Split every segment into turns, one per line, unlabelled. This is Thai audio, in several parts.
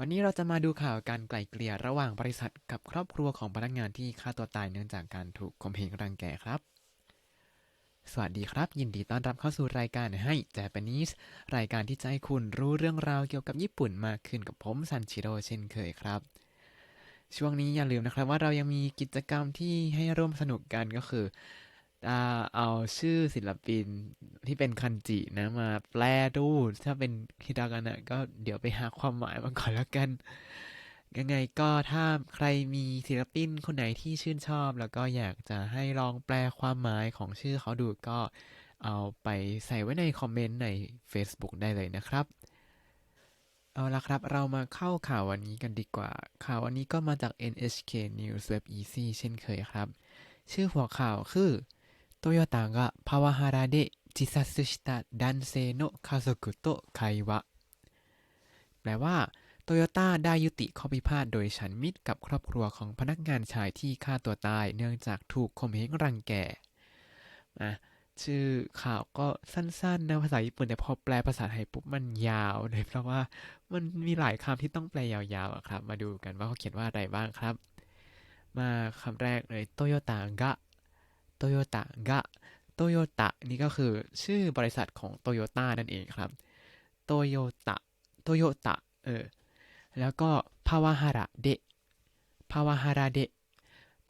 วันนี้เราจะมาดูข่าวการไกล่เกลี่ยระหว่างบริษัทกับครอบครัวของพนักงานที่ฆ่าตัวตายเนื่องจากการถูกข่มเหงรังแกครับ สวัสดีครับ ยินดีต้อนรับเข้าสู่รายการให้ Japanese รายการที่จะให้คุณรู้เรื่องราวเกี่ยวกับญี่ปุ่นมากขึ้นกับผมซันชิโร่เช่นเคยครับ ช่วงนี้อย่าลืมนะครับว่าเรายังมีกิจกรรมที่ให้ร่วมสนุกกันก็คือ อ่าเอาชื่อศิลปินที่เป็นคันจินะมาแปลดู ถ้าเป็นฮิดากานะก็เดี๋ยวไปหาความหมายมาก่อนแล้วกัน ยังไงก็ถ้าใครมีศิลปินคนไหนที่ชื่นชอบ แล้วก็อยากจะให้ลองแปลความหมายของชื่อเขาดูก็เอาไปใส่ไว้ในคอมเมนต์ใน Facebook ได้เลยนะครับ เอาละครับเรามาเข้าข่าววันนี้กันดีกว่า ข่าววันนี้ก็มาจาก NHK News Web Easy เช่นเคยครับ ชื่อหัวข่าวคือ โตโยต้าがパワハラで自殺した男性の家族と会話แปลว่าโตโยต้าได้ยุติข้อพิพาทโดยฉันมิตรกับครอบครัวของพนักงานชายที่ฆ่าตัวตาย เนื่องจากถูกข่มเหงรังแกอ่ะชื่อข่าวก็สั้นๆนะภาษาญี่ปุ่นแต่พอแปลภาษาไทยปุ๊บมันยาวเลยเพราะว่ามันมีหลายคำที่ต้องแปลยาวๆอะครับ มาดูกันว่าเขาเขียนว่าอะไรบ้างครับ มาคำแรกเลยโตโยต้ากะ โตโยต้ากะโตโยต้านี่ก็คือชื่อบริษัทของโตโยต้านั่นเองครับโตโยต้าโตโยต้าเออแล้วก็ภาวะฮาระเดะภาวะฮาระเดะ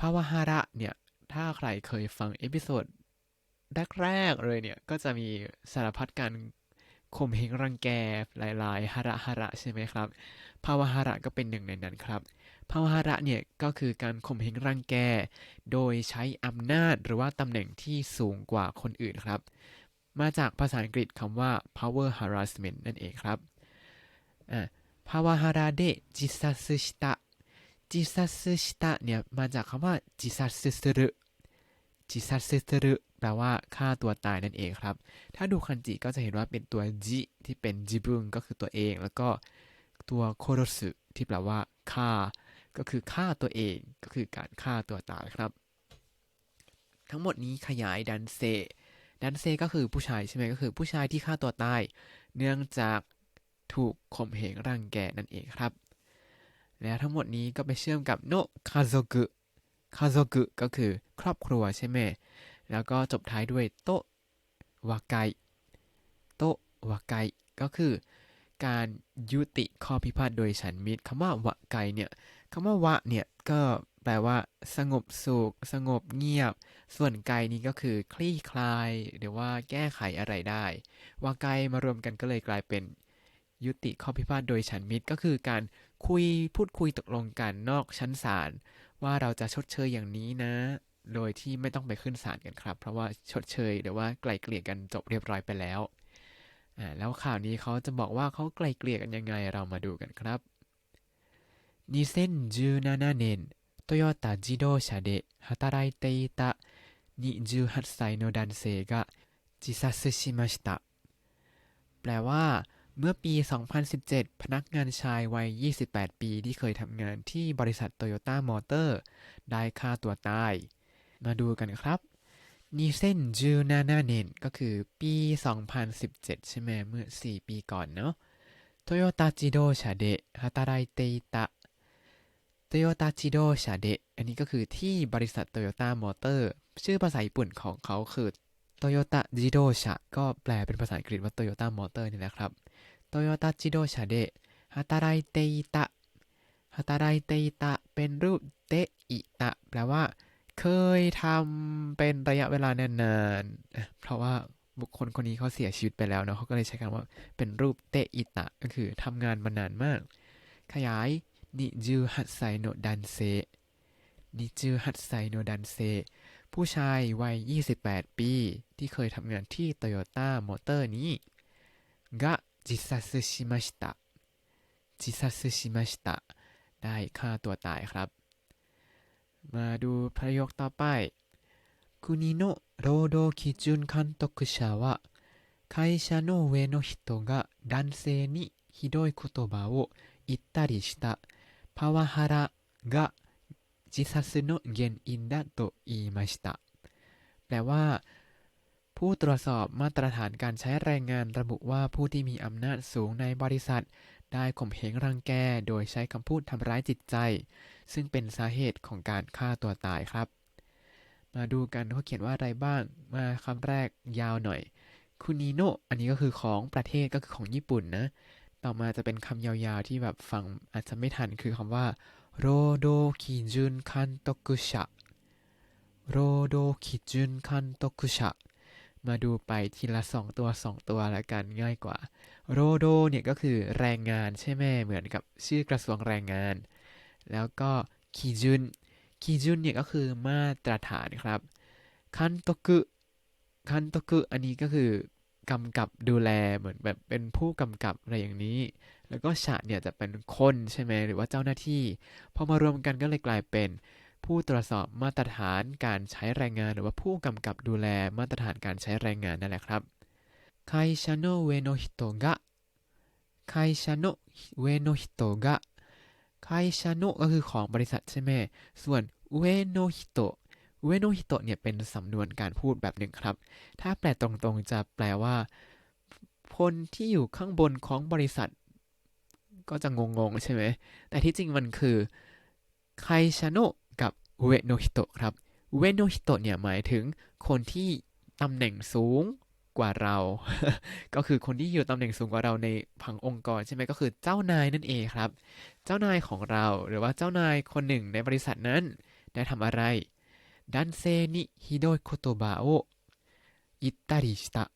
ภาวะฮาระเนี่ย ถ้าใครเคยฟังเอพิโซดแรกๆเลยเนี่ย ก็จะมีสารพัดการข่มเหงรังแกหลายๆฮาระฮาระใช่ไหมครับภาวะฮาระก็เป็นหนึ่งในนั้นครับ ภาวะฮาระเนี่ยก็คือการข่มเหงรังแก โดยใช้อำนาจหรือว่าตำแหน่งที่สูงกว่าคนอื่นครับ มาจากภาษาอังกฤษคำว่า power harassment นั่นเองครับอ่าภาวะฮาราเดจิซัสชิตะจิซัสชิตะเนี่ยมาจากคำว่าจิซัสสรุจิซัสสรุแปลว่าฆ่าตัวตายนั่นเองครับ ถ้าดูคันจิก็จะเห็นว่าเป็นตัวจิที่เป็นจิบุงก็คือตัวเอง แล้วก็ตัวโคโรสึที่แปลว่าฆ่า ก็คือฆ่าตัวเองก็คือการฆ่าตัวตายครับ ทั้งหมดนี้ขยายดันเซ ดันเซก็คือผู้ชายใช่ไหมก็คือผู้ชายที่ฆ่าตัวตาย เนื่องจากถูกข่มเหงรังแกนั่นเองครับ และทั้งหมดนี้ก็ไปเชื่อมกับโนคาโซกุคาโซกุก็คือครอบครัวใช่ไหมแล้วก็จบท้ายด้วยโตวาไกโตวาไกก็คือการยุติข้อพิพาทโดยฉันมิตรคำว่าวะไกเนี่ย คำว่าวะเนี่ยก็แปลว่า สงบสุขสงบเงียบ ส่วนไกนี้ก็คือ คลี่คลาย หรือว่าแก้ไขอะไรได้วาไกมารวมกันก็เลยกลายเป็นยุติข้อพิพาทโดยฉันมิตรก็คือการคุยพูดคุยตกลงกันนอกชั้นศาลว่าเราจะชดเชยอย่างนี้นะ โดยที่ไม่ต้องไปขึ้นศาลกันครับ เพราะว่าชดเชยหรือว่าไกลเกลี่ยกันจบเรียบร้อยไปแล้วอ่าแล้วข่าวนี้เขาจะบอกว่าเขาไกลเกลี่ยกันยังไงเรามาดูกันครับ 2017年トヨタ自動車で働いていた28歳の男性が自殺しましたแปลว่าเมื่อปี 2017 พนักงานชายวัย 28 ปีที่เคยทำงานที่บริษัทโตโยต้ามอเตอร์ ได้ฆ่าตัวตาย มาดูกันครับนี่เส้นจูนานาเนนก็คือปี 2017 ใช่ไหมเมื่อ 4 ปีก่อนเนาะโตโยต้าจิโดชาเดะฮาตาไรเตตะ โตโยต้าจิโดชาเดะอันนี้ก็คือที่บริษัทโตโยต้ามอเตอร์ชื่อภาษาญี่ปุ่นของเขาคือโตโยต้าจิโดชะก็แปลเป็นภาษาอังกฤษว่าโตโยต้ามอเตอร์นี่แหละครับโตโยต้าจิโดชาเดะฮาตาไรเตอิตะฮาตาไรเตอิตะเป็นรูปเตอิตะแปลว่า เคยทำเป็นระยะเวลานานๆ เพราะว่าบุคคลคนนี้เขาเสียชีวิตไปแล้วเนาะเขาก็เลยใช้คำว่าเป็นรูปเตอิตะก็คือทำงานมานานมาก ขยาย นิจูฮัตไซโนดันเซนิจูฮัตไซโนดันเซผู้ชายวัย 28 ปี ที่เคยทำงานที่โตโยต้ามอเตอร์นี้กะ自殺しました自殺しましたได้ฆ่าตัวตายครับ มาดูประโยคต่อไป国の労働基準監督者は会社の上の人が男性にひどい言葉を言ったりした パワハラが自殺の原因だと言いましたแปลว่าผู้ตรวจสอบมาตรฐานการใช้แรงงานระบุว่าผู้ที่มีอำนาจสูงในบริษัท ได้ข่มเหงรังแกโดยใช้คำพูดทำร้ายจิตใจ ซึ่งเป็นสาเหตุของการฆ่าตัวตายครับ มาดูกันเขาเขียนว่าอะไรบ้าง มาคำแรกยาวหน่อยคุนิโนอันนี้ก็คือของประเทศก็คือของญี่ปุ่นนะ ต่อมาจะเป็นคำยาวๆที่แบบฟังอาจจะไม่ทันคือคำว่าโรโดคิจุนคันโตกุชะโรโดคิจุนคันโตกุชะมาดูไปทีละสองตัวสองตัวละกันง่ายกว่า โรโดเนี่ยก็คือแรงงานใช่ไหมเหมือนกับชื่อกระทรวงแรงงาน แล้วก็คิจุนคิจุนเนี่ยก็คือมาตรฐานครับคันโตกุคันโตกุอันนี้ก็คือ กำกับดูแลเหมือนแบบเป็นผู้กำกับอะไรอย่างนี้ แล้วก็ฉะเนี่ยจะเป็นคนใช่ไหมหรือว่าเจ้าหน้าที่พอมารวมกันก็เลยกลายเป็น ผู้ตรวจสอบมาตรฐานการใช้แรงงาน หรือว่าผู้กำกับดูแลมาตรฐานการใช้แรงงานนั่นแหละครับ会社の上の人が会社の上の人が会社のก็คือของบริษัทใช่ไหมส่วน上の人 เวโนฮิโตะเนี่ยเป็นสำนวนการพูดแบบหนึ่งครับ ถ้าแปลตรงๆจะแปลว่า คนที่อยู่ข้างบนของบริษัท ก็จะงงๆ ใช่ไหม แต่ที่จริงมันคือไคชโนะกับเวโนฮิโตะครับ เวโนฮิโตะเนี่ยหมายถึงคนที่ตำแหน่งสูงกว่าเรา ก็คือคนที่อยู่ตำแหน่งสูงกว่าเราในผังองค์กรใช่ไหมก็คือเจ้านายนั่นเองครับ เจ้านายของเราหรือว่าเจ้านายคนหนึ่งในบริษัทนั้นได้ทำอะไร 男性にひどい言葉を言ったりした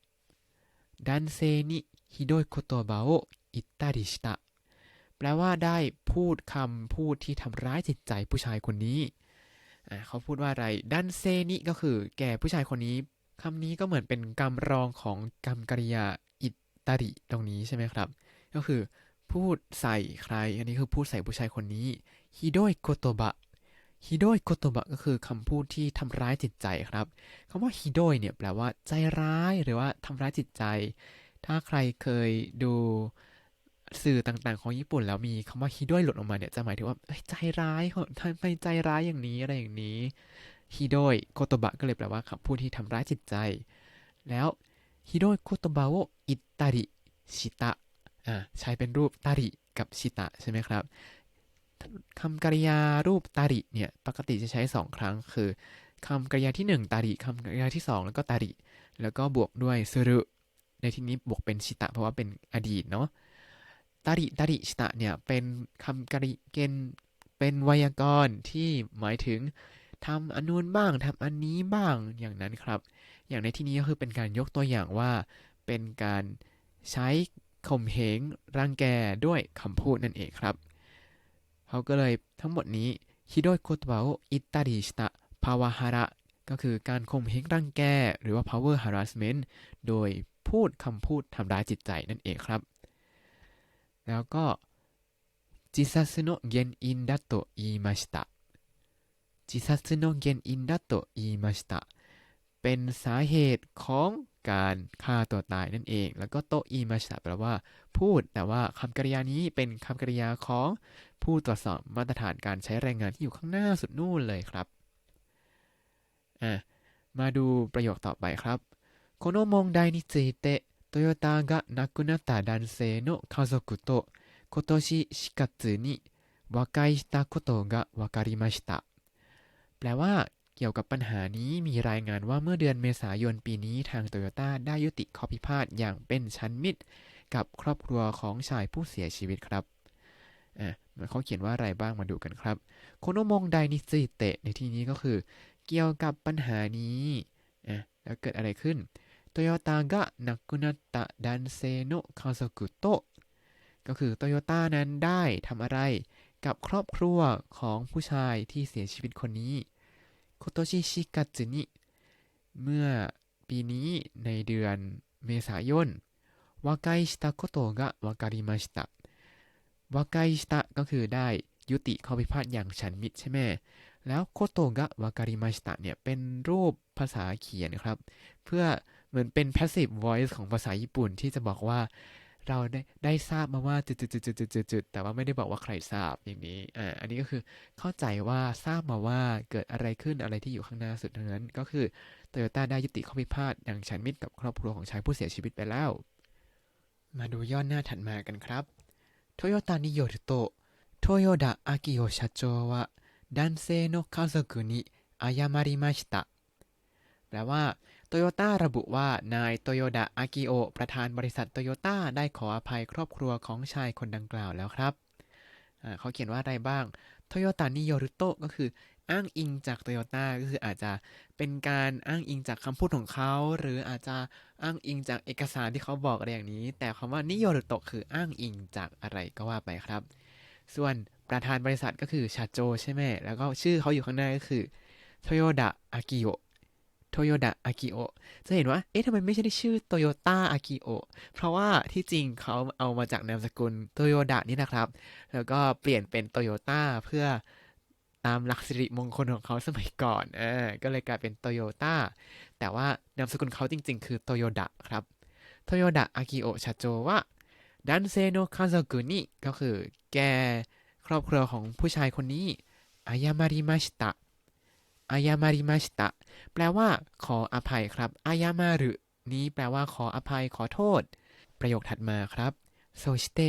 男性にひどい言葉を言ったりしたแปลว่าได้พูดคำพูดที่ทำร้ายจิตใจผู้ชายคนนี้เขาพูดว่าอะไรดันเซนิก็คือแก่ผู้ชายคนนี้คำนี้ก็เหมือนเป็นกรรมรองของกรรมกริยาอิตาริตรงนี้ใช่ไหมครับ ก็คือพูดใส่ใคร อันนี้คือพูดใส่ผู้ชายคนนี้ฮิโดยโกโตบะ ฮิโดยโกโตบะก็คือคำพูดที่ทำร้ายจิตใจครับคำว่าฮิโดยเนี่ยแปลว่าใจร้ายหรือว่าทำร้ายจิตใจ ถ้าใครเคยดูสื่อต่างๆ ของญี่ปุ่น แล้วมีคำว่าฮิโดยหลุดออกมาเนี่ยจะหมายถึงว่าใจร้ายทำไมใจร้ายอย่างนี้อะไรอย่างนี้ฮิโดยโกโตบะก็เลยแปลว่าคำพูดที่ทำร้ายจิตใจ แล้วฮิโดยโกโตบะโออิตาริชิตะอ่าใช้เป็นรูปตาริกับชิตะใช่ไหมครับ คำกริยารูปตาริเนี่ยปกติจะใช้สองครั้ง คือคำกริยาที่หนึ่งตาริคำกริยาที่สองแล้วก็ตาริ แล้วก็บวกด้วยซึรุในที่นี้บวกเป็นชิตะเพราะว่าเป็นอดีตเนาะตาริตาริชิตะเนี่ยเป็นคำกริเกณฑ์เป็นไวยากรณ์ที่หมายถึงทำอันนู้นบ้างทำอันนี้บ้างอย่างนั้นครับ อย่างในที่นี้ก็คือเป็นการยกตัวอย่างว่าเป็นการใช้ข่มเหงรังแกด้วยคำพูดนั่นเองครับ เขาก็เลยทั้งหมดนี้ฮิโดยโคตบะโออิตาริสตะภาวะฮาระก็คือการข่มเหงรังแก หรือว่า power harassment โดยพูดคำพูดทำร้ายจิตใจนั่นเองครับ แล้วก็จิซัสโนเกนอินดัตโตอิมาชิตะจิซัสโนเกนอินดัตโตอิมาชิตะเป็นสาเหตุของ การฆ่าตัวตายนั่นเอง แล้วก็โตอีมาชะแปลว่า พูด แต่ว่าคำกริยานี้เป็นคำกริยาของผู้ตรวจสอบมาตรฐานการใช้แรงงานที่อยู่ข้างหน้าสุดนู่นเลยครับ อ่ะ มาดูประโยคต่อไปครับこの問題についてトヨタが亡くなった男性の家族と今年4月に和解したことが分かりましたแปลว่าเ กี่ยวกับปัญหานี้มีรายงานว่าเมื่อเดือนเมษายนปีนี้ทางโตโยต้าได้ยุติข้อพิพาทอย่างเป็นชั้นมิตร กับครอบครัวของชายผู้เสียชีวิตครับอะเขาเขียนว่าอะไรบ้างมาดูกันครับโคโนมงไดนิซิเตะในที่นี้ก็คือ เกี่ยวกับปัญหานี้อะแล้วเกิดอะไรขึ้นโตโยต้ากะนักุนัตตะดันเซโนคาซกุโตะก็คือโตโยต้านั้นได้ทำอะไรกับครอบครัวของผู้ชายที่เสียชีวิตคนนี้ โคโตชิชิกัตจินิเมื่อปีนี้ในเดือนเมษายนวาไกชิตะโคโตะกะวาการิมาชิตะวาไกชิตะก็คือได้ยุติข้อพิพาทอย่างฉันมิตรใช่ไหมแล้วโคโตะกะวาการิมาชิตะเนี่ย เป็นรูปภาษาเขียนครับ เพื่อเหมือนเป็น passive voice ของภาษาญี่ปุ่นที่จะบอกว่า เราได้ได้ทราบมาว่าจุดจุดจุแต่ว่าไม่ได้บอกว่าใครทราบอย่างนี้อ่าอันนี้ก็คือเข้าใจว่าทราบมาว่าเกิดอะไรขึ้นอะไรที่อยู่ข้างหน้าสุดนั้นก็คือโตโยต้าได้ยุติข้อพิพาทดังฉันมิตรกับครอบครัวของชายผู้เสียชีวิตไปแล้ว มาดูย้อนหน้าถัดมากันครับโตโยต้านิโยริโตะโตโยดะอากิโยชาโจวะดันเซโนคาซุกุนิอายามาริมาชิตะแปลว่า โตโยต้าระบุว่านายโตโยดะอากิโอประธานบริษัทโตโยต้าได้ขออภัยครอบครัวของชายคนดังกล่าวแล้วครับเขาเขียนว่าอะไรบ้างโตโยต้านิโยรุโตก็คืออ้างอิงจากโตโยต้าก็คืออาจจะเป็นการอ้างอิงจากคำพูดของเขา หรืออาจจะอ้างอิงจากเอกสารที่เขาบอกอะไรอย่างนี้ แต่คำว่านิโยรุโตคืออ้างอิงจากอะไรก็ว่าไปครับ ส่วนประธานบริษัทก็คือชาโจใช่ไหมแล้วก็ชื่อเขาอยู่ข้างหน้าก็คือโตโยดะอากิโอ โตโยดะอากิโอจะเห็นว่า เอ๊ะทำไมไม่ใช่ชื่อโตโยต้าอากิโอเพราะว่าที่จริงเขาเอามาจากนามสกุลโตโยดะนี่นะครับ แล้วก็เปลี่ยนเป็นโตโยต้าเพื่อตามหลักสิริมงคลของเขาสมัยก่อนอ่าก็เลยกลายเป็นโตโยต้า แต่ว่านามสกุลเขาจริง ๆ คือโตโยดะครับโตโยดะอากิโอชาโจว่าดันเซโนคาซากุนิก็คือแกครอบครัวของผู้ชายคนนี้อายามาริมาชิตะ อายามาริมาชิตะแปลว่า ขออภัยครับอายามารุนี้แปลว่า ขออภัยขอโทษ ประโยคถัดมาครับそして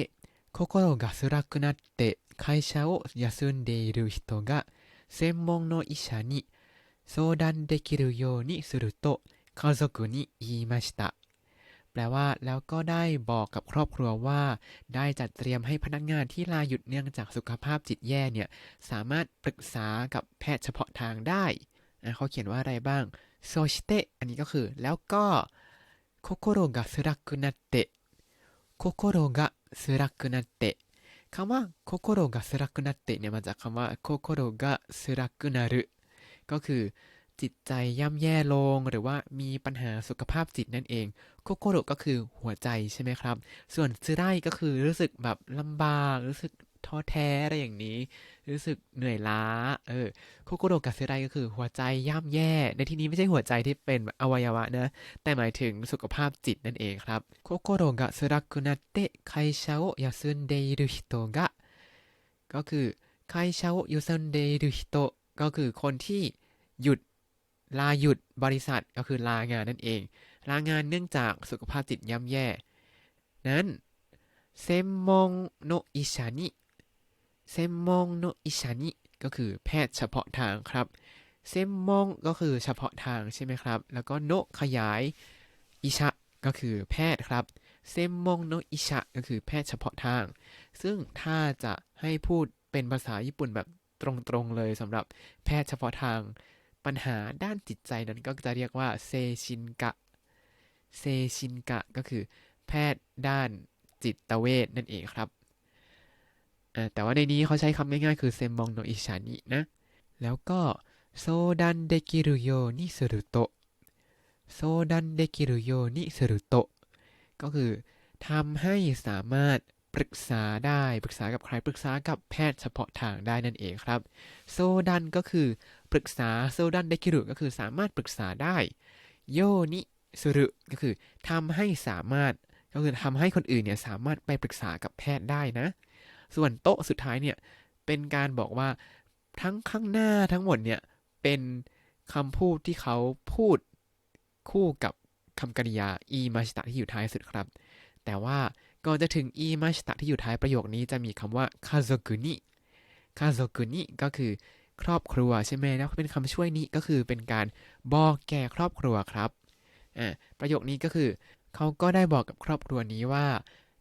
心が辛くなって会社を休んでいる人が専門の医者に相談できるようにすると家族に言いました แปลว่า แล้วก็ได้บอกกับครอบครัวว่า ได้จัดเตรียมให้พนักงานที่ลาหยุดเนื่องจากสุขภาพจิตแย่เนี่ย สามารถปรึกษากับแพทย์เฉพาะทางได้เขาเขียนว่าอะไรบ้างโซชิเตอันนี้ก็คือ แล้วก็โคโคโรกะสุรักุนัตเตะโคโคโรกะสุรักุนัตเตะคำว่าโคโคโรกะสุรักุนัตเตะเนี่ยมาจากคำว่าโคโคโรกะสุรักุนารุก็คือจิตใจย่ำแย่ลงหรือว่ามีปัญหาสุขภาพจิตนั่นเอง โคโคโรก็คือหัวใจใช่ไหมครับ ส่วนซึไรก็คือรู้สึกแบบลำบาก รู้สึกท้อแท้อะไรอย่างนี้ รู้สึกเหนื่อยล้า เออโคโคโรกับซึไรก็คือหัวใจย่ำแย่ ในที่นี้ไม่ใช่หัวใจที่เป็นอวัยวะนะ แต่หมายถึงสุขภาพจิตนั่นเองครับโคโคโรกะซึรักุนาเตะไคชาโอยาซุนเดรุฮิโตะก็คือไคชาโอยาซุนเดรุฮิโตก็คือคนที่หยุดลาหยุดบริษัทก็คือลางานนั่นเอง ลางานเนื่องจากสุขภาพจิตย่ำแย่ นั้นเซมมงโนอิชานิเซมมงโนอิชานิก็คือแพทย์เฉพาะทางครับเซมมงก็คือเฉพาะทางใช่ไหมครับ แล้วก็โนขยายอิชะก็คือแพทย์ครับเซมมงโนอิชะก็คือแพทย์เฉพาะทาง ซึ่งถ้าจะให้พูดเป็นภาษาญี่ปุ่นแบบตรงๆเลยสำหรับแพทย์เฉพาะทาง ปัญหาด้านจิตใจนั้นก็จะเรียกว่าเซชินกะ เซชินกะก็คือแพทย์ด้านจิตเวชนั่นเองครับ แต่ว่าในนี้เขาใช้คำง่ายๆ คือเซมองโนอิชานินะ แล้วก็โซดันเดกิรุโยนิสุรุโตโซดันเดกิรุโยนิสุรุโตก็คือทำให้สามารถปรึกษาได้ปรึกษากับใครปรึกษากับแพทย์เฉพาะทางได้นั่นเองครับ โซดันก็คือปรึกษาโซดันเดคิรุก็คือสามารถปรึกษาได้ โยนิ สุรุก็คือทำให้สามารถก็คือทำให้คนอื่นเนี่ยสามารถไปปรึกษากับแพทย์ได้นะ ส่วนโต๊ะสุดท้ายเนี่ยเป็นการบอกว่าทั้งข้างหน้าทั้งหมดเนี่ยเป็นคำพูดที่เขาพูดคู่กับคำกริยาอีมาชิตะที่อยู่ท้ายสุดครับ แต่ว่าก่อนจะถึงอีมาชิตะที่อยู่ท้ายประโยคนี้จะมีคำว่าคาโซกุนิคาโซกุนิก็คือครอบครัวใช่ไหมแล้วเป็นคำช่วยนี้ก็คือเป็นการบอกแก่ครอบครัวครับ อ่าประโยคนี้ก็คือเขาก็ได้บอกกับครอบครัวนี้ว่า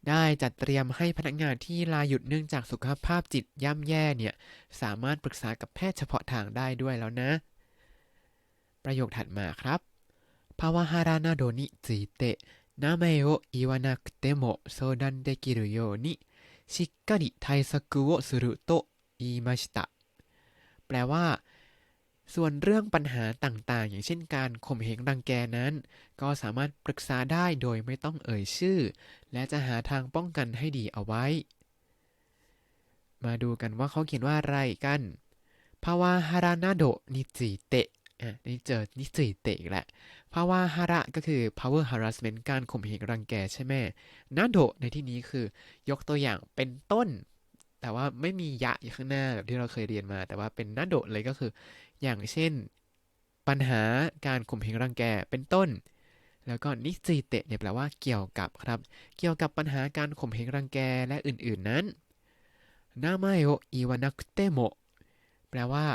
ได้จัดเตรียมให้พนักงานที่ลาหยุดเนื่องจากสุขภาพจิตย่ำแย่เนี่ยสามารถปรึกษากับแพทย์เฉพาะทางได้ด้วยแล้วนะ ประโยคถัดมาครับภาวะฮารานาโดนิจิเตะ名前を言わなくても相談できるようにしっかり対策をすると言いましたแปลว่า ส่วนเรื่องปัญหาต่างๆ อย่างเช่นการข่มเหงรังแกนั้น ก็สามารถปรึกษาได้โดยไม่ต้องเอ่ยชื่อ และจะหาทางป้องกันให้ดีเอาไว้ มาดูกันว่าเขาเขียนว่าอะไรกันภาวะฮารานาโดนิจิเตะอะนี่เจอนิจิเตะแหละภาวะฮาระก็คือ power harassment การข่มเหงรังแกใช่ไหมนาโดในที่นี้คือยกตัวอย่างเป็นต้น แต่ว่าไม่มียะอยู่ข้างหน้าแบบที่เราเคยเรียนมา แต่ว่าเป็นนาโดเลยก็คือ อย่างเช่น ปัญหาการข่มเหงรังแกเป็นต้น แล้วก็นิจิเตะเนี่ยแปลว่าเกี่ยวกับครับ เกี่ยวกับปัญหาการข่มเหงรังแกและอื่นๆนั้นนามาโออิวานักเตโมแปลว่า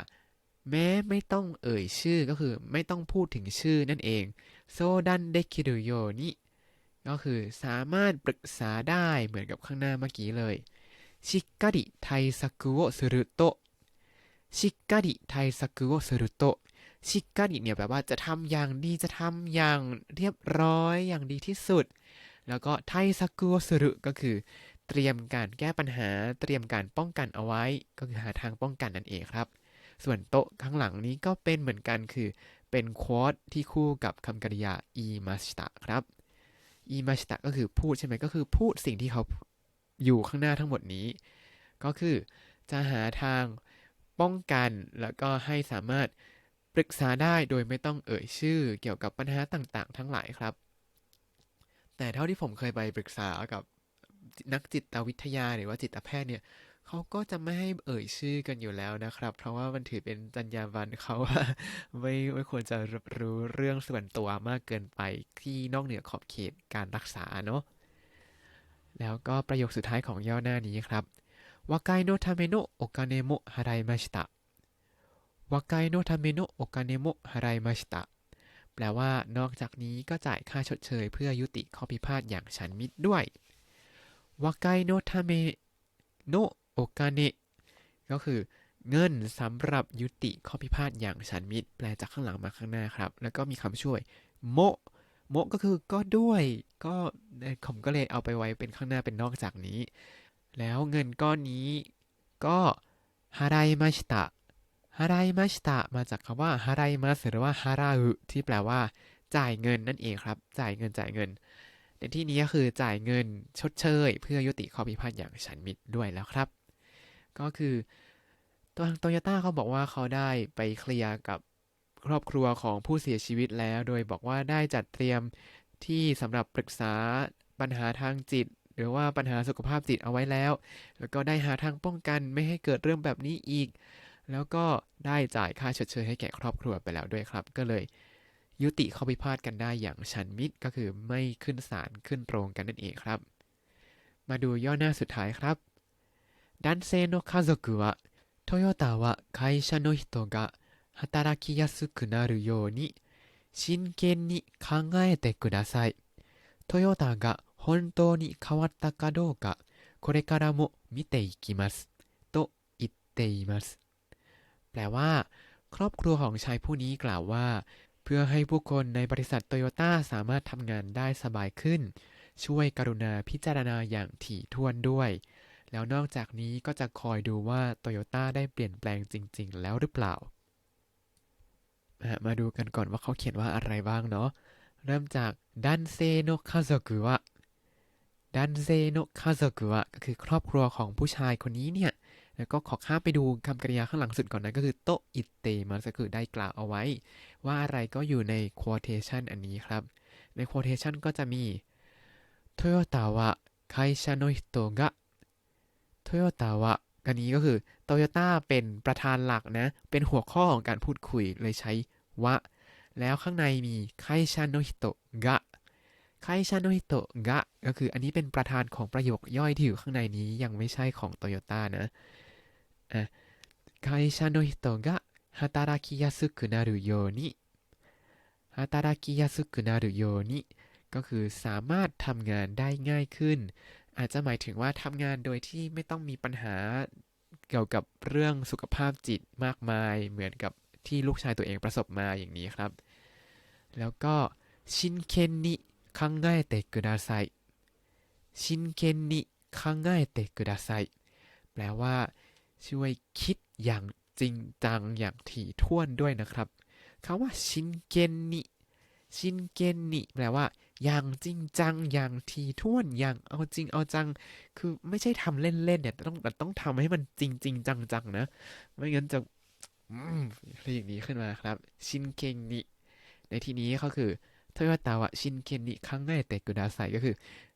แม้ไม่ต้องเอ่ยชื่อก็คือไม่ต้องพูดถึงชื่อนั่นเองโซดันเดคิรุโยนิก็คือสามารถปรึกษาได้เหมือนกับข้างหน้าเมื่อกี้เลย ชิกกะริไทซักุโอสุรุโตชิกกะริไทซักุโอสุรุโตชิกกะริเนี่ยแปลว่าจะทำอย่างดีจะทำอย่างเรียบร้อยอย่างดีที่สุด แล้วก็ไทซักุโอสุรุก็คือ เตรียมการแก้ปัญหา เตรียมการป้องกันเอาไว้ ก็คือหาทางป้องกันนั่นเองครับ ส่วนโต๊ะข้างหลังนี้ก็เป็นเหมือนกันคือเป็นควอตที่คู่กับคำกริยาอีมาชิตะครับอีมาชิตะก็คือพูดใช่ไหมก็คือพูดสิ่งที่เขา อยู่ข้างหน้าทั้งหมดนี้ ก็คือจะหาทางป้องกันแล้วก็ให้สามารถปรึกษาได้โดยไม่ต้องเอ่ยชื่อเกี่ยวกับปัญหาต่างๆ ทั้งหลายครับ แต่เท่าที่ผมเคยไปปรึกษากับนักจิตวิทยาหรือว่าจิตแพทย์เนี่ยเขาก็จะไม่ให้เอ่ยชื่อกันอยู่แล้วนะครับ เพราะว่ามันถือเป็นจรรยาบรรณเขาว่าไม่ไม่ควรจะรู้เรื่องส่วนตัวมากเกินไปที่นอกเหนือขอบเขตการรักษาเนาะ แล้วก็ประโยคสุดท้ายของย่อหน้านี้ครับวากายโนทาเมโนโอกาเนโมฮารายมาชิตะวากายโนทาเมโนโอกาเนโมฮารายมาชิตะแปลว่านอกจากนี้ก็จ่ายค่าชดเชยเพื่อยุติข้อพิพาทอย่างฉันมิตรด้วยวากายโนทาเมโนโอกาเนะก็คือเงินสำหรับยุติข้อพิพาทอย่างฉันมิตรแปลจากข้างหลังมาข้างหน้าครับ แล้วก็มีคำช่วยโมโมก็คือก็ด้วย ก็ ผมก็เลยเอาไปไว้เป็นข้างหน้าเป็นนอกจากนี้ แล้วเงินก้อนนี้ก็ฮารายมาชิตะฮารายมาชิตะมาจากคำว่าฮารายมาหรือว่าฮาราอุที่แปลว่า จ่ายเงินนั่นเองครับ จ่ายเงินจ่ายเงิน ในที่นี้ก็คือจ่ายเงินชดเชย เพื่อยุติข้อพิพาทอย่างฉันมิตรด้วยแล้วครับ ก็คือตัวทางโตโยต้าเขาบอกว่าเขาได้ไปเคลียร์กับครอบครัวของผู้เสียชีวิตแล้ว โดยบอกว่าได้จัดเตรียม ที่สำหรับปรึกษาปัญหาทางจิต หรือว่าปัญหาสุขภาพจิตเอาไว้แล้ว แล้วก็ได้หาทางป้องกันไม่ให้เกิดเรื่องแบบนี้อีก แล้วก็ได้จ่ายค่าชดเชยให้แก่ครอบครัวไปแล้วด้วยครับ ก็เลยยุติข้อพิพาทกันได้อย่างชันมิตรก็คือไม่ขึ้นศาลขึ้นโรงกันนั่นเองครับ มาดูย่อหน้าสุดท้ายครับ男性の家族はトヨタは会社の人が働きやすくなるように 真剣に考えてください。トヨタが本当に変わったかどうかこれからも見ていきます。と言っています。แปลว่า ครอบครัวของชายผู้นี้กล่าวว่า เพื่อให้ผู้คนในบริษัทโตโยต้าสามารถทำงานได้สบายขึ้น ช่วยกรุณาพิจารณาอย่างถี่ถ้วนด้วยแล้วนอกจากนี้ก็จะคอยดูว่าโตโยต้าได้เปลี่ยนแปลงจริงๆ แล้วหรือเปล่า มาดูกันก่อนว่าเขาเขียนว่าอะไรบ้างเนาะ เริ่มจากดันเซโนคาซากุวะดันเซโนคาซากุวะก็คือครอบครัวของผู้ชายคนนี้เนี่ย แล้วก็ขอข้ามไปดูคำกริยาข้างหลังสุดก่อนนะก็คือโตอิเตมันก็คือได้กล่าวเอาไว้ ว่าอะไรก็อยู่ใน quotation อันนี้ครับ ใน quotation ก็จะมีโตโยต้าวะไคชาโนฮิโตะกะโตโยต้าวะกันนี้ก็คือ โตโยต้าเป็นประธานหลักนะ เป็นหัวข้อของการพูดคุยเลยใช้วะ แล้วข้างในมีไคชานโนฮิโตะกะไคชานโนฮิโตะกะก็คืออันนี้เป็นประธานของประโยคย่อยที่อยู่ข้างในนี้ยังไม่ใช่ของโตโยต้านะอะไคชานโนฮิโตะกะฮาตาราคิยาสึกุนารุโยนิฮาตาราคิยาสึกุนารุโยนิก็คือสามารถทำงานได้ง่ายขึ้น อาจจะหมายถึงว่าทำงานโดยที่ไม่ต้องมีปัญหา เกี่ยวกับเรื่องสุขภาพจิตมากมาย เหมือนกับที่ลูกชายตัวเองประสบมาอย่างนี้ครับ แล้วก็ชินเคนนิคังไงเตกุดาไซชินเคนนิคังไงเตกุดาไซแปลว่า ช่วยคิดอย่างจริงจังอย่างถี่ถ้วนด้วยนะครับคำว่าชินเคนนิชินเกนนิแปลว่า อย่างจริงจัง อย่างทีท่วน อย่างเอาจริงเอาจัง คือไม่ใช่ทำเล่นๆเนี่ยต้องแต่ต้องทำให้มันจริงจริงจังๆนะ ไม่งั้นจะอืมเรียกนี้ขึ้นมาครับ ชินเกนนิในที่นี้ก็คือโตโยต้าวะชินเกนนิครั้งแรกแต่กุดาไซก็คือ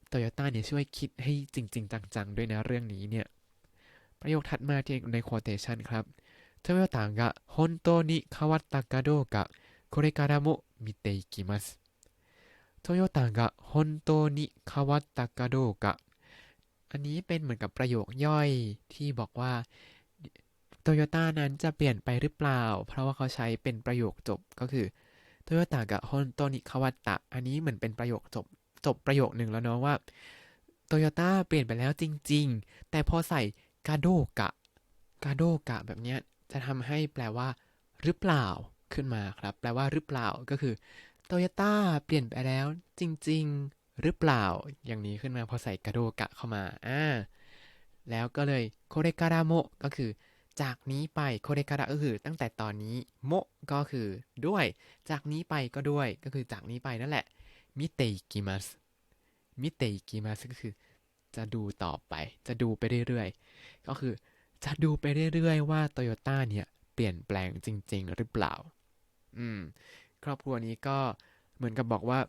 โตโยต้าเนี่ยช่วยคิดให้จริงจริงจังๆด้วยนะเรื่องนี้เนี่ย ประโยคถัดมาที่ใน quotation ครับโตโยต้าが本当に変わったかどうかこれからも見ていきます โตโยต้ากับฮอนโตนิคาวัตตกาโดกะ อันนี้เป็นเหมือนกับประโยคย่อยที่บอกว่าโตโยต้านั้นจะเปลี่ยนไปหรือเปล่า เพราะว่าเขาใช้เป็นประโยคจบก็คือโตโยต้ากับฮอนโตนิคาวัตะ อันนี้เหมือนเป็นประโยคจบจบประโยคหนึ่งแล้วเนาะว่าโตโยต้าเปลี่ยนไปแล้วจริง ๆ แต่พอใส่กาโดกะกาโดกะแบบนี้จะทำให้แปลว่า หรือเปล่าขึ้นมาครับ แปลว่าหรือเปล่าก็คือ โตโยต้าเปลี่ยนไปแล้วจริง ๆ หรือเปล่า อย่างนี้ขึ้นมาพอใส่กาโดกะเข้ามา อ่า แล้วก็เลยโคเรการาโมก็คือ จากนี้ไปโคเรการะก็คือตั้งแต่ตอนนี้โมก็คือด้วย จากนี้ไปก็ด้วย ก็คือจากนี้ไปนั่นแหละ มิเตกิมัส มิเตกิมัสก็คือ จะดูต่อไป จะดูไปเรื่อยๆ ก็คือจะดูไปเรื่อยๆ ว่าโตโยต้าเนี่ยเปลี่ยนแปลงจริง ๆ หรือเปล่า อืม ครอบครัวนี้ก็เหมือนกับบอกว่า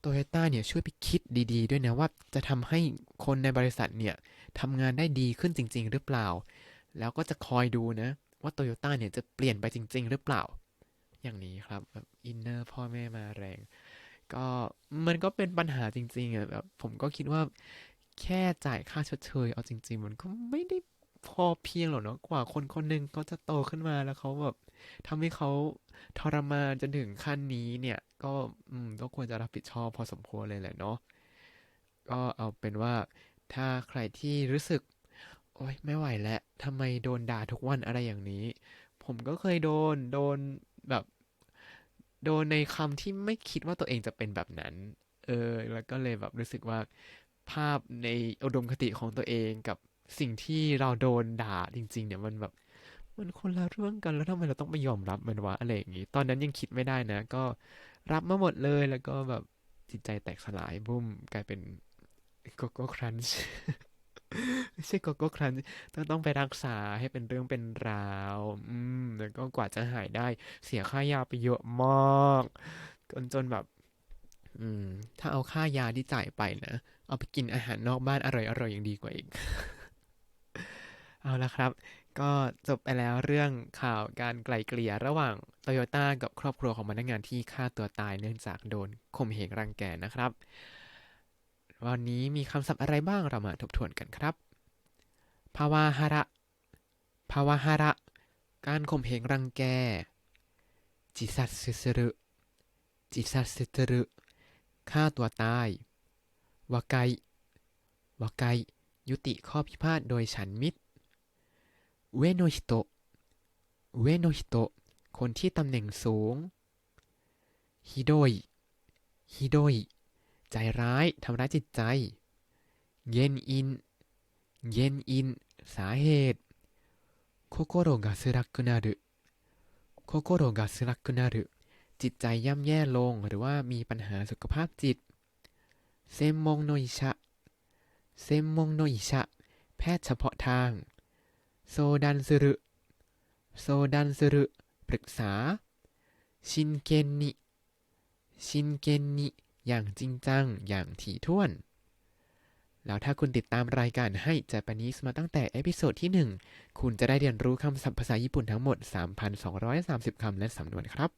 โตโยต้าเนี่ยช่วยไปคิดดีๆ ด้วยนะว่าจะทำให้คนในบริษัทเนี่ยทำงานได้ดีขึ้นจริง ๆ หรือเปล่า แล้วก็จะคอยดูนะ ว่าโตโยต้าเนี่ยจะเปลี่ยนไปจริง ๆ หรือเปล่า อย่างนี้ครับแบบอินเนอร์พ่อแม่มาแรง ก็มันก็เป็นปัญหาจริงๆอะแบบผมก็คิดว่าแค่จ่ายค่าชดเชยเอาจริง ๆ มันก็ไม่ได้ พอเพียงหรอกเนาะกว่าคนคนหนึ่งเขาจะโตขึ้นมาแล้วเขาแบบทำให้เขาทรมานจนถึงขั้นนี้เนี่ย ก็อืมก็ควรจะรับผิดชอบพอสมควรเลยแหละเนาะก็เอาเป็นว่าถ้าใครที่รู้สึก โอ๊ยไม่ไหวแล้วทำไมโดนด่าทุกวันอะไรอย่างนี้ ผมก็เคยโดนโดนแบบ โดนในคำที่ไม่คิดว่าตัวเองจะเป็นแบบนั้น เออ แล้วก็เลยแบบรู้สึกว่าภาพในอุดมคติของตัวเองกับ สิ่งที่เราโดนด่าจริง ๆ เนี่ยมันแบบมันคนละเรื่องกันแล้วทำไมเราต้องไปยอมรับมันวะอะไรอย่างนี้ ตอนนั้นยังคิดไม่ได้นะ ก็รับมาหมดเลยแล้วก็แบบจิตใจแตกสลายบุ้มกลายเป็นโกโก้ครันช์ไม่ใช่โกโก้ครันต้องต้องไปรักษาให้เป็นเรื่องเป็นราว อืมแล้วก็กว่าจะหายได้ เสียค่ายาไปเยอะมากจนจนแบบ อืม ถ้าเอาค่ายาที่จ่ายไปนะ เอาไปกินอาหารนอกบ้านอร่อยอร่อยยังดีกว่าอีก เอาละครับ ก็จบไปแล้วเรื่องข่าวการไกลเกลี่ยระหว่างโตโยต้ากับครอบครัวของพนักงานที่ฆ่าตัวตายเนื่องจากโดนข่มเหงรังแกนะครับ วันนี้มีคำศัพท์อะไรบ้างเรามาทบทวนกันครับ ภาวะฮาระ ภาวะฮาระ การข่มเหงรังแก จิซัตสึสรุ จิซัตสึสรุ ฆ่าตัวตายวาไกวาไกยุติข้อพิพาทโดยฉันมิตร เวโนฮิโตเวโนฮิโตคนที่ตำแหน่งสูงฮิโดยฮิโดยใจร้ายทำร้ายจิตใจ เย็นอิน เย็นอิน สาเหตุโคโกโรกาสึรักุนารุโคโกโรกาสึรักุนารุจิตใจย่ำแย่ลงหรือว่ามีปัญหาสุขภาพจิต เซมมงโนอิชะ เซมมงโนอิชะ แพทย์เฉพาะทาง โซดันสึรุโซดันสึรุปรึกษา ชินเกนนิชินเกนนิอย่างจริงจัง อย่างถี่ถ้วน แล้วถ้าคุณติดตามรายการให้ Japanese มาตั้งแต่เอพิโซดที่ 1 คุณจะได้เรียนรู้คำศัพท์ภาษาญี่ปุ่นทั้งหมด 3,230 คำและสำนวนครับ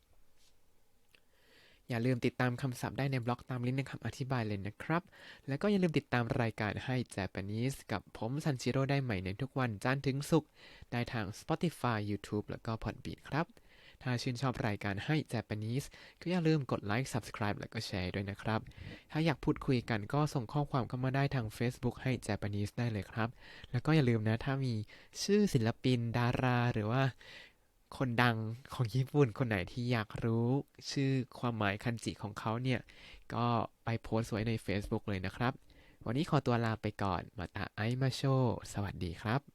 อย่าลืมติดตามคำศัพท์ได้ในบล็อกตามลิงก์ในคำอธิบายเลยนะครับ แล้วก็อย่าลืมติดตามรายการให้ Japanese กับผมซันชิโร่ได้ใหม่ในทุกวันจันทร์ถึงศุกร์ได้ทาง Spotify YouTube แล้วก็ Podbean ครับ ถ้าชื่นชอบรายการให้ Japanese ก็อย่าลืมกดไลค์ Subscribe แล้วก็แชร์ด้วยนะครับ ถ้าอยากพูดคุยกันก็ส่งข้อความเข้ามาได้ทาง Facebook ให้ Japanese ได้เลยครับ แล้วก็อย่าลืมนะถ้ามีชื่อศิลปินดารา หรือว่า คนดังของญี่ปุ่นคนไหนที่อยากรู้ชื่อความหมายคันจิของเขาเนี่ย ก็ไปโพสต์ไว้ใน Facebook เลยนะครับ วันนี้ขอตัวลาไปก่อน มาตาไอมาโช สวัสดีครับ